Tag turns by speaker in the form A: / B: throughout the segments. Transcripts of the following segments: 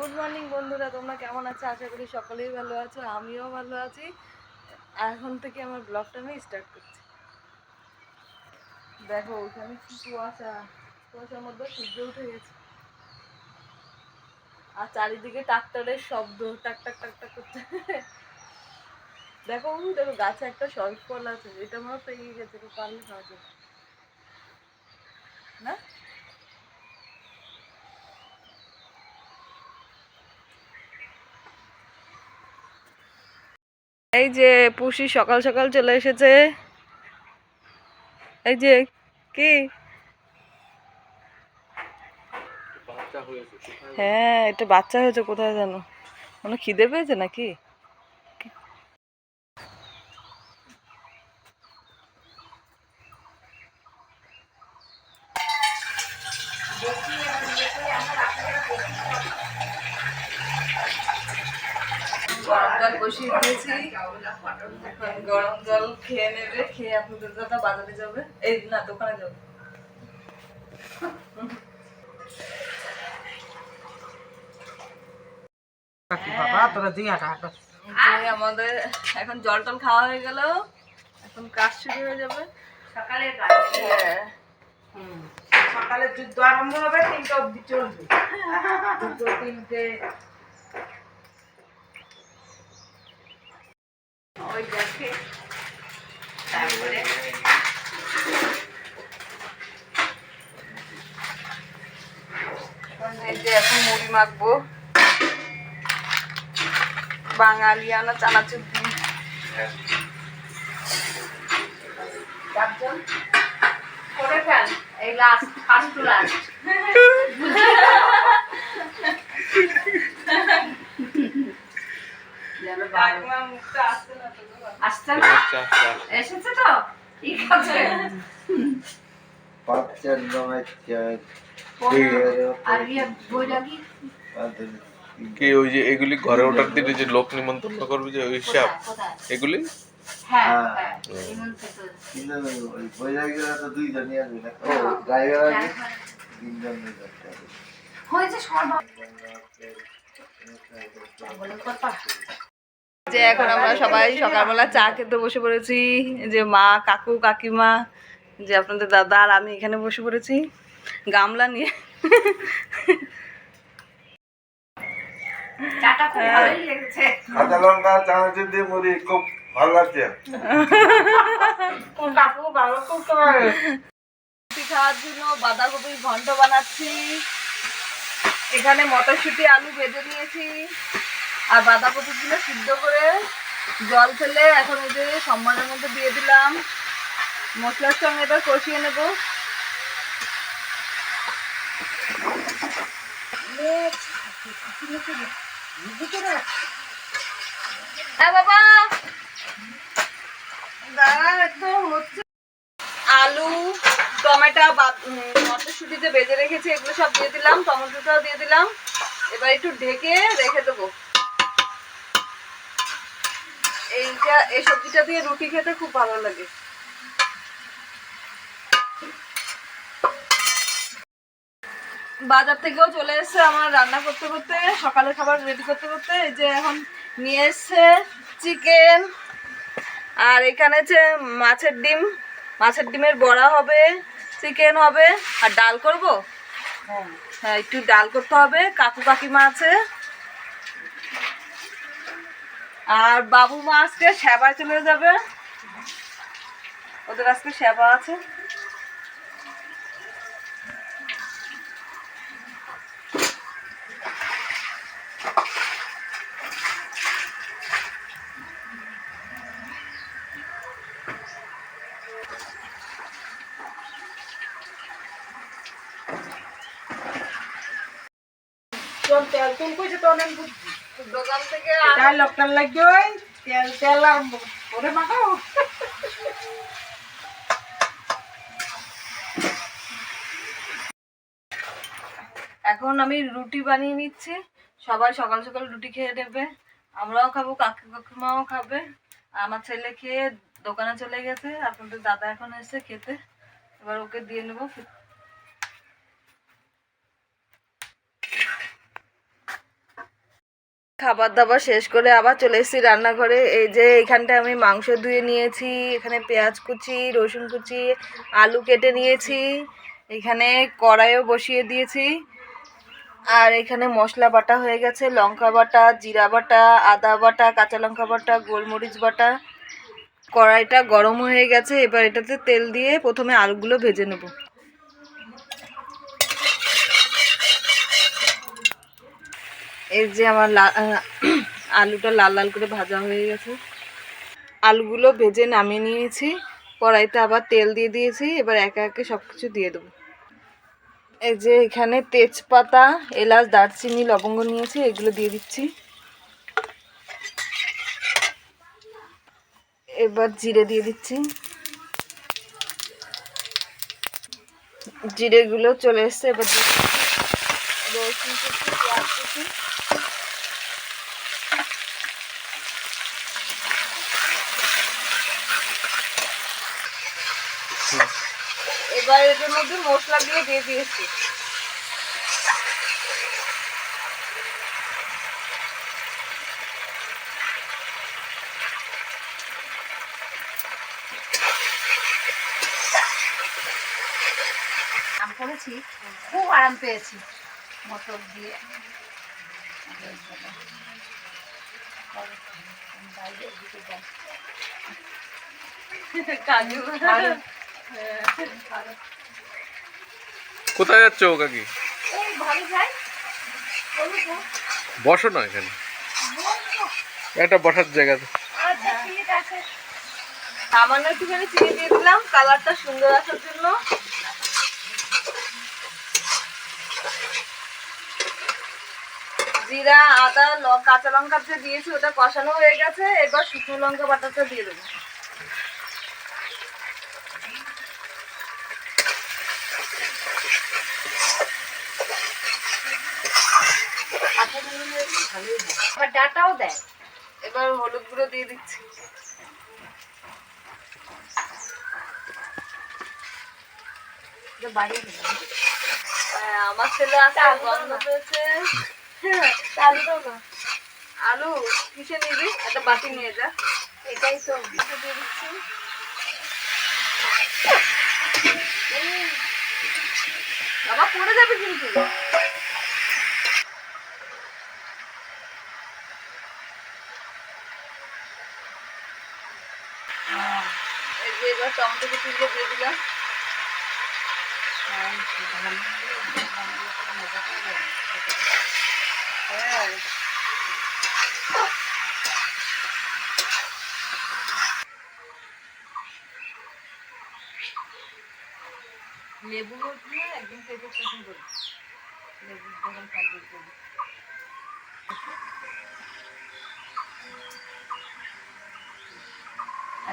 A: Good morning বন্ধুরা, তোমরা কেমন আছো? আশা করি সকলেই ভালো আছো, আমিও ভালো আছি। এখন থেকে আমার ব্লগটা আমি স্টার্ট করছি। দেখো, ওখানে কি কুয়াশা, কুয়াশার মধ্যে সূর্য উঠে গেছে। আর চারিদিকে ট্রাক্টরের শব্দ, টাক টাক টাক টাক করছে। দেখো দেখো, গাছে একটা সরফ ফল আছে এটা হয় পেয়ে গেছে পারলে খাওয়া যাবে। না? এই যে পুষি সকাল সকাল চলে এসেছে। এই যে কি? হ্যাঁ এটা বাচ্চা হয়েছে কোথায় জানো মানে খিদে পেয়েছে নাকি গরম জল বসিয়ে দিয়েছি। এখন গরম জল খেয়ে নেবে খেয়ে আপনাদের দাদা বাজারে যাবে। এই না দোকানে যাবে। আমাদের এখন জল টল খাওয়া হয়ে গেল। এখন কাজ শুরু হয়ে যাবে।
B: সকালে
A: হ্যাঁ।
B: সকালে যুদ্ধ আরম্ভ হবে তিনটা অব্দি চলবে। দুটো তিনটে
A: ওই দেখে।
B: তারপরে
A: এখন মুড়ি মাখবো। বাঙালিয়ানা চানাচুর
B: ফেল এই লাস্ট ফার্স্ট টু লাস্ট
A: আসছে না।
B: আসছে না? এসেছে তো? ঠিক আছে আর ইয়ে বইটা কি
C: কি ওই যে এগুলি ঘরে ওঠার দিনে যে লোক নিমন্ত্রণ করবে যে ওই হিসাব এগুলি?
B: হ্যাঁ
D: হ্যাঁ।
B: হ্যাঁ হয়েছে সর্ব
A: যে এখন আমরা সবাই সকালবেলা চা খেতে বসে পড়েছি। যে মা কাকু কাকিমা যে আপনাদের দাদা আর আমি এখানে বসে পড়েছি। গামলা নিয়ে।
D: কাঁচা লঙ্কা চানাচুর দিয়ে মুড়ি খুব ভালো লাগছে।
A: খাওয়ার জন্য বাঁধাকপির ঘন্ট বানাচ্ছি। এখানে মটরশুঁটি আলু ভেজে নিয়েছি। আর বাঁধাকপিগুলো সিদ্ধ করে জল ফেলে এখন এই যে সম্মানের মধ্যে দিয়ে দিলাম। মশলার সঙ্গে এবার কষিয়ে নেব। বাবা! আলু টমেটো বা- উম, মটরশুঁটি যে বেজে রেখেছি এগুলো সব দিয়ে দিলাম টমেটোটাও দিয়ে দিলাম। এবার একটু ঢেকে রেখে দেবো। এইটা এই সবজিটা দিয়ে রুটি খেতে খুব ভালো লাগে। বাজার থেকেও চলে এসছে আমার রান্না করতে করতে সকালের খাবার রেডি করতে করতে এই যে এখন নিয়ে এসছে চিকেন আর এখানে যে মাছের ডিম মাছের ডিমের বড়া হবে চিকেন হবে আর ডাল করব? হ্যাঁ একটু ডাল করতে হবে কাকু কাকিমা আছে। আর বাবু মা আজকে সেবায় চলে যাবে। ওদের আজকে সেবা আছে।
B: তেল, তুল কইছে তো অনেক বুদ্ধি?
A: দোকান থেকে
B: লাগবে ওই তেল তেল আর মাখাও
A: এখন আমি রুটি বানিয়ে নিচ্ছি। সবাই সকাল সকাল রুটি খেয়ে নেবে। আমরাও খাব, কাকু কাকিমাও খাবে। আমার ছেলে খেয়ে দোকানে চলে গেছে। আপনাদের দাদা এখন এসে খেতে। এবার ওকে দিয়ে নেব খাবার দাবার শেষ করে আবার চলে এসেছি রান্নাঘরে। এই যে এখানটা আমি মাংস ধুয়ে নিয়েছি, এখানে পেঁয়াজ কুচি, রসুন কুচি, আলু কেটে নিয়েছি, এখানে কড়াইও বসিয়ে দিয়েছি। আর এখানে মশলা বাটা হয়ে গেছে, লঙ্কা বাটা, জিরা বাটা, আদা বাটা, কাঁচা লঙ্কা বাটা, গোলমরিচ বাটা। কড়াইটা গরম হয়ে গেছে, এবার এটাতে তেল দিয়ে প্রথমে আলুগুলো ভেজে নেব। এই যে আমার আলুটা লাল লাল করে ভাজা হয়ে গেছে। আলুগুলো ভেজে নামিয়ে নিয়েছি। কড়াইতে আবার তেল দিয়ে দিয়েছি। এবার একে একে সব কিছু দিয়ে দেবো। এই যে এখানে তেজপাতা, এলাচ, দারচিনি, লবঙ্গ নিয়েছি। এগুলো দিয়ে দিচ্ছি। এবার জিরে দিয়ে দিচ্ছি। জিরেগুলো চলে এসছে। এবার রসুন, পেঁয়াজ এবার এটার মধ্যে মশলা দিয়ে দিয়ে দিয়েছি।
B: করেছি খুব আরাম পেয়েছি। মোটর দিয়ে।
A: কাজু।
C: কোথায় যাচ্ছ ও কাকি? বসো না এখানে। একটা বসার জায়গা
A: সামান্য চিনি কালারটা সুন্দর আসার জিরা, আদা কাঁচা লঙ্কা যে দিয়েছি, ওটা কষানো হয়ে গেছে, এবার শুকনো লঙ্কা বাটাটা দিয়ে দেবো।
B: আবার ডাটাও দেয়।
A: এবার হলুদ গুঁড়ো দিয়ে দিচ্ছি। হ্যাঁ, আমার ছেলে আছে গন্ধ পেয়েছে
B: আলু
A: কিসে নিবি? একটা বাটি নিয়ে যা।
B: এটাই তো।
A: এটা দিয়ে দিচ্ছি। বাবা পড়ে যাবে কিন্তু। এবার টমেটো কুচিগুলো দিয়ে দিলাম। হ্যাঁ লেবু দিয়ে একদম পেঁপে পছন্দ করি। লেবু যখন থাকবে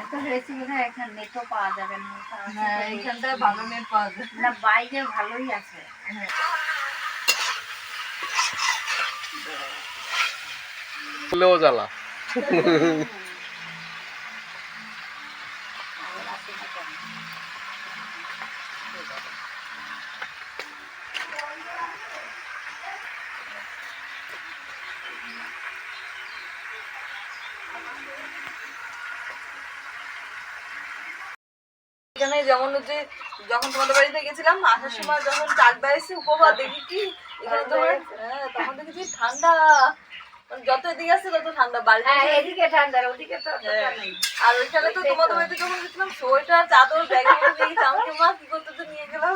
B: এত হয়েছে বোধ এখানে নেটও পাওয়া যাবে না।
A: হ্যাঁ ভালো নেট পাওয়া যাবে
B: না বাইরে ভালোই আছে।
C: জ্বালা
A: এখানে যেমন হচ্ছে যখন তোমাদের বাড়িতে গেছিলাম আসার সময় যখন চাকদা এসে উপহার দেখি কি এখানে হ্যাঁ তখন দেখেছি ঠান্ডা। মানে যত এদিকে আসছে তত ঠান্ডা বাড়িতে
B: হ্যাঁ এদিকে ঠান্ডা ওদিকে তো
A: হ্যাঁ। আর ওইখানে তো তোমাদের বাড়িতে যখন গেছিলাম সোয়েটার চাদর ব্যাগে আমাকে মা কি করতে তো নিয়ে গেলাম।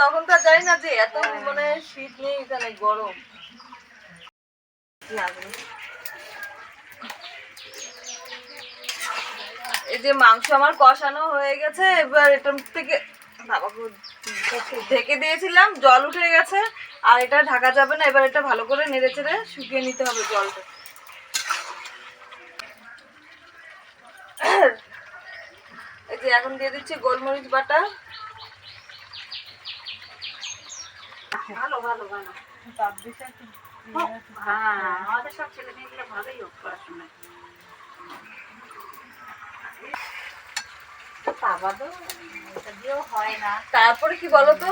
A: তখন তো আর জানি না যে এত মানে শীত নেই এখানে গরম। এই যে মাংস আমার কষানো হয়ে গেছে এবার এটা থেকে ঢেকে দিয়েছিলাম জল উঠে গেছে আর এটা ঢাকা যাবে না এবার এটা ভালো করে নেড়ে চেড়ে শুকিয়ে নিতে হবে জলটা। এই যে এখন দিয়ে দিচ্ছি গোলমরিচ বাটা।
B: ভালো ভালো ভালো। হ্যাঁ আমাদের সব ছেলে মেয়েগুলো ভালোই হোক পড়াশোনা বাবা তো এটা দিয়েও হয় না
A: তারপরে কি বলো তো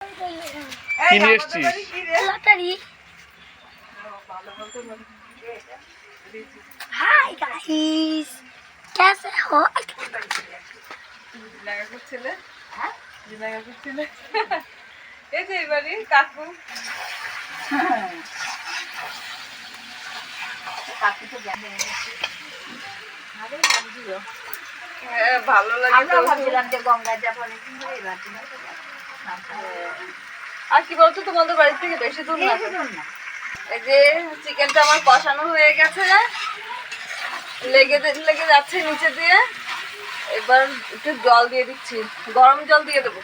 C: কি নিয়ে এসছিস
B: লটারি
E: हाय गाइस कैसे हो
A: জিনাগা করছিলে জিনাগা করছিলে এই যে এবারই কাকু
E: काफी तो ज्ञान है আরে ভাবছিলো
A: হ্যাঁ ভালো লাগে
E: আমরা। ভাবছিলাম যে গঙ্গা যাব এবার
A: আর কি বলতো তোমাদের বাড়ি থেকে বেশি দূর না। এই যে চিকেনটা আমার কষানো হয়ে গেছে। লেগে লেগে যাচ্ছে নিচে দিয়ে। এবার একটু জল দিয়ে দিচ্ছি। গরম জল দিয়ে দেবো।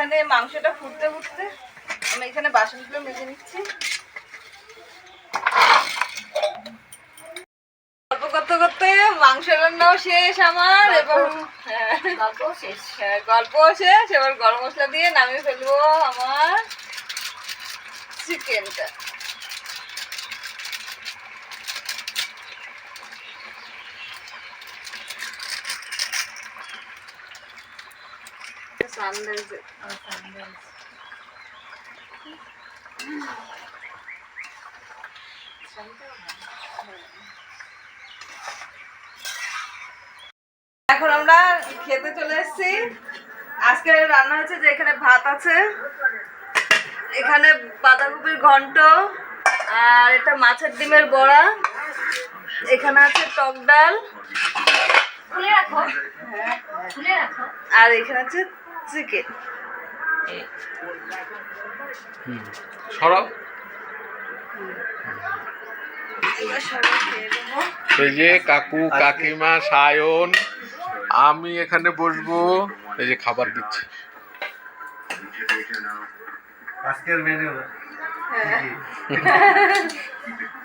A: ওইখানে মাংসটা ফুটতে ফুটতে আমি এখানে বাসনগুলো মেজে নিচ্ছি। গল্প করতে করতে মাংস রান্নাও শেষ আমার এবং হ্যাঁ,
E: গল্প শেষ।
A: হ্যাঁ, গল্প শেষ। এবার গরম মশলা দিয়ে নামিয়ে ফেলব আমার চিকেনটা। এখন আমরা খেতে চলে এসেছি। আজকে রান্না হয়েছে যে এখানে ভাত আছে। এখানে বাঁধাকপির ঘন্ট আর এটা মাছের ডিমের বড়া। এখানে আছে টক ডাল।
E: খুলে রাখো।
A: আর এখানে আছে
C: সরাও
A: নেব
C: এই যে কাকু কাকিমা সায়ন আমি এখানে বসবো। এই যে খাবার দিচ্ছি।
D: আজকের মেনু
A: হ্যাঁ।